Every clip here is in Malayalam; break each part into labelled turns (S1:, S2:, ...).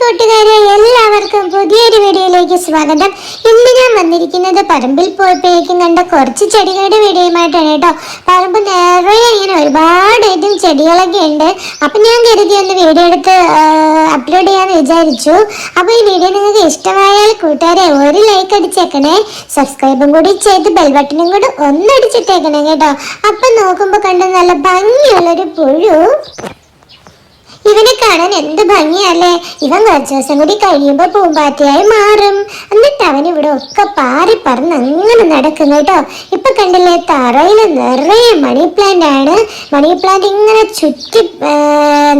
S1: കൂട്ടുകാരെ എല്ലാവർക്കും പുതിയൊരു വീഡിയോയിലേക്ക് സ്വാഗതം. ഇന്ന് ഞാൻ വന്നിരിക്കുന്നത് പറമ്പിൽ പോയപ്പോഴേക്കും കണ്ട കുറച്ച് ചെടികളുടെ വീഡിയോയുമായിട്ടാണ് കേട്ടോ. പറമ്പ് നിറയെ ഇങ്ങനെ ഒരുപാട് ഐറ്റം ചെടികളൊക്കെ ഉണ്ട്. അപ്പൊ ഞാൻ കരുതി ഒന്ന് വീഡിയോ എടുത്ത് അപ്ലോഡ് ചെയ്യാമെന്ന് വിചാരിച്ചു. അപ്പോൾ ഈ വീഡിയോ നിങ്ങൾക്ക് ഇഷ്ടമായാൽ കൂട്ടുകാരെ ഒരു ലൈക്ക് അടിച്ചേക്കണേ. സബ്സ്ക്രൈബും കൂടി ചെയ്ത് ബെൽ ബട്ടണും കൂടി ഒന്നടിച്ചിട്ടേക്കണേ കേട്ടോ. അപ്പൊ നോക്കുമ്പോൾ കണ്ട നല്ല ഭംഗിയുള്ളൊരു പുഴു. കാണാൻ എന്ത് ഭംഗിയല്ലേ? ഇവൻ കുറച്ച് ദിവസം കൂടി കഴിയുമ്പോ പൂമ്പാറ്റയായി മാറും. എന്നിട്ട് അവൻ ഇവിടെ ഒക്കെ പാറി പറന്ന് അങ്ങനെ നടക്കും കേട്ടോ. ഇപ്പൊ കണ്ടില്ലേ തറയിൽ നിറയെ മണി പ്ലാന്റ് ആണ്. മണി പ്ലാന്റ് ഇങ്ങനെ ചുറ്റി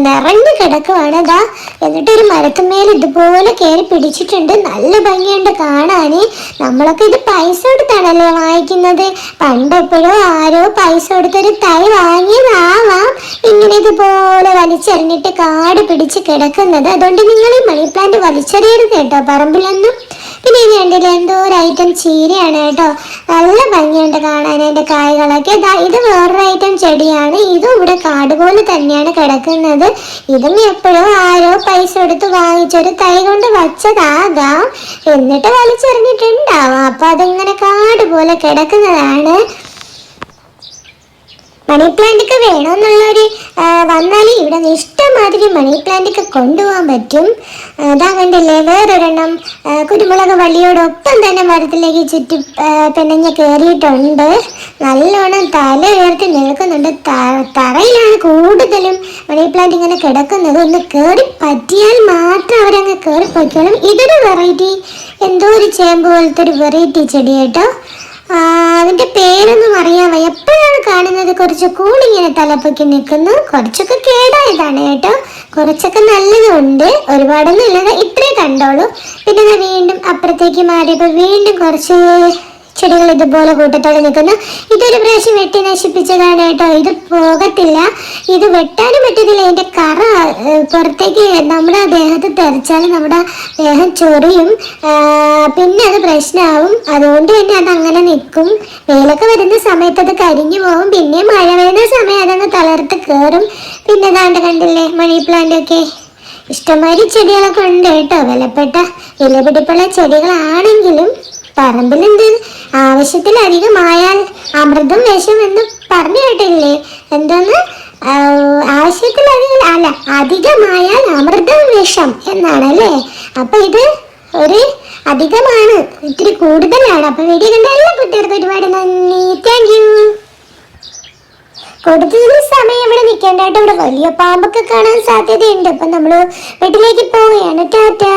S1: നിറഞ്ഞു കിടക്കുവാണ് അതാ എന്നിട്ട് ഒരു മരത്തിന്മേൽ ഇതുപോലെ കയറി പിടിച്ചിട്ടുണ്ട്. നല്ല ഭംഗിയുണ്ട് കാണാന്. നമ്മളൊക്കെ ഇത് പൈസ കൊടുത്താണല്ലേ വാങ്ങിക്കുന്നത്. പണ്ടെപ്പോഴോ ആരോ പൈസ കൊടുത്തൊരു തൈ വാങ്ങിയതാവാം. ഇങ്ങനെ ഇതുപോലെ വലിച്ചെറിഞ്ഞിട്ട് കാട് പിടിച്ച് കിടക്കുന്നത് അതുകൊണ്ട് നിങ്ങൾ ഈ മണി പ്ലാന്റ് വലിച്ചെറിയരുത് കേട്ടോ പറമ്പിലൊന്നും. പിന്നെ ഇനി എന്റെ എന്തോ ഒരു ഐറ്റം ചീരയാണ് കേട്ടോ. നല്ല ഭംഗിയുണ്ട് കാണാൻ എന്റെ കായകളൊക്കെ. ഇത് വേറൊരു ഐറ്റം ചെടിയാണ്. ഇതും ഇവിടെ കാട് പോലെ തന്നെയാണ് കിടക്കുന്നത്. ഇതും എപ്പോഴും ആരോ പൈസ എടുത്ത് വാങ്ങിച്ചൊരു തൈ കൊണ്ട് വച്ചതാകാം എന്നിട്ട് വലിച്ചെറിഞ്ഞിട്ടുണ്ടാവാം. അപ്പോൾ അതിങ്ങനെ കാട് പോലെ കിടക്കുന്നതാണ്. മണി പ്ലാന്റ് ഒക്കെ വേണമെന്നുള്ളൊരു വന്നാൽ ഇവിടെ നിന്ന് ഇഷ്ടമാതിരി മണി പ്ലാന്റ് ഒക്കെ കൊണ്ടുപോകാൻ പറ്റും. അതാ കണ്ടില്ലേ വേറൊരെണ്ണം കുരുമുളക് വള്ളിയോടൊപ്പം തന്നെ മരത്തിലേക്ക് ചുറ്റി പിണഞ്ഞ് കയറിയിട്ടുണ്ട്. നല്ലോണം തല ഉയർത്തി നിൽക്കുന്നുണ്ട്. തറയിലാണ് കൂടുതലും മണി പ്ലാന്റ് ഇങ്ങനെ കിടക്കുന്നത്. ഒന്ന് കയറി പറ്റിയാൽ മാത്രം അവരങ്ങ് കയറി പൊയ്ക്കോളും. ഇതൊരു വെറൈറ്റി എന്തോ ഒരു ചേമ്പ് പോലത്തെ ഒരു വെറൈറ്റി ചെടി കേട്ടോ. അതിന്റെ പേരൊന്നും അറിയാമോ എപ്പോഴാണ് കാണുന്നത് കുറച്ച് കൂടിങ്ങനെ തലപ്പൊക്കി നിൽക്കുന്നു. കുറച്ചൊക്കെ കേടായതാണ് കേട്ടോ. കുറച്ചൊക്കെ നല്ലതുണ്ട്. ഒരുപാടൊന്നും ഇല്ലാതെ ഇത്രേ കണ്ടോളൂ. പിന്നെ ഞാൻ വീണ്ടും അപ്പുറത്തേക്ക് മാറിയപ്പോൾ വീണ്ടും കുറച്ച് ചെടികൾ ഇതുപോലെ കൂട്ടത്തോടെ നിൽക്കുന്നു ഇതൊരു പ്രാവശ്യം വെട്ടി നശിപ്പിച്ചതാണ് കേട്ടോ ഇത് പോകത്തില്ല. ഇത് വെട്ടാനും പറ്റത്തില്ല. ഇതിന്റെ കറ പുറത്തേക്ക് നമ്മുടെ ദേഹത്ത് തെറിച്ചാൽ നമ്മുടെ ദേഹം ചൊറിയും. പിന്നെ അത് പ്രശ്നമാവും. അതുകൊണ്ട് തന്നെ അത് അങ്ങനെ നിൽക്കും. വെയിലൊക്കെ വരുന്ന സമയത്ത് അത് കരിഞ്ഞു പോകും. പിന്നെ മഴ വരുന്ന സമയം അതങ്ങ് തളർത്ത് കയറും. പിന്നെ ദാണ്ട് കണ്ടില്ലേ മണി പ്ലാന്റ് ഒക്കെ? ഇഷ്ടംമാതിരി ചെടികളൊക്കെ ഉണ്ട് കേട്ടോ. വിലപ്പെട്ട വിലപിടിപ്പുള്ള ചെടികളാണെങ്കിലും പറമ്പിലെന്ത് ആവശ്യത്തിലധികമായാൽ അമൃതം വിഷം എന്ന് പറഞ്ഞു കേട്ടില്ലേ? എന്തെന്ന് ആവശ്യത്തിലധികം അല്ല അധികമായാൽ അമൃതം വിഷം എന്നാണ് അല്ലേ? അപ്പൊ ഇത് ഒരു അധികമാണ്. ഇത്തിരി കൂടുതലാണ്. അപ്പൊ വീഡിയോ കണ്ട എല്ലാ കുട്ടികൾക്കും ഒരുപാട് നന്ദി. താങ്ക് യു കൊടുത്തതിന് സമയം ഇവിടെ നിൽക്കേണ്ട കേട്ടോ. ഇവിടെ വലിയ പാമ്പൊക്കെ കാണാൻ സാധ്യതയുണ്ട്. അപ്പൊ നമ്മൾ വീട്ടിലേക്ക് പോവുകയാണ്. ടാറ്റാ.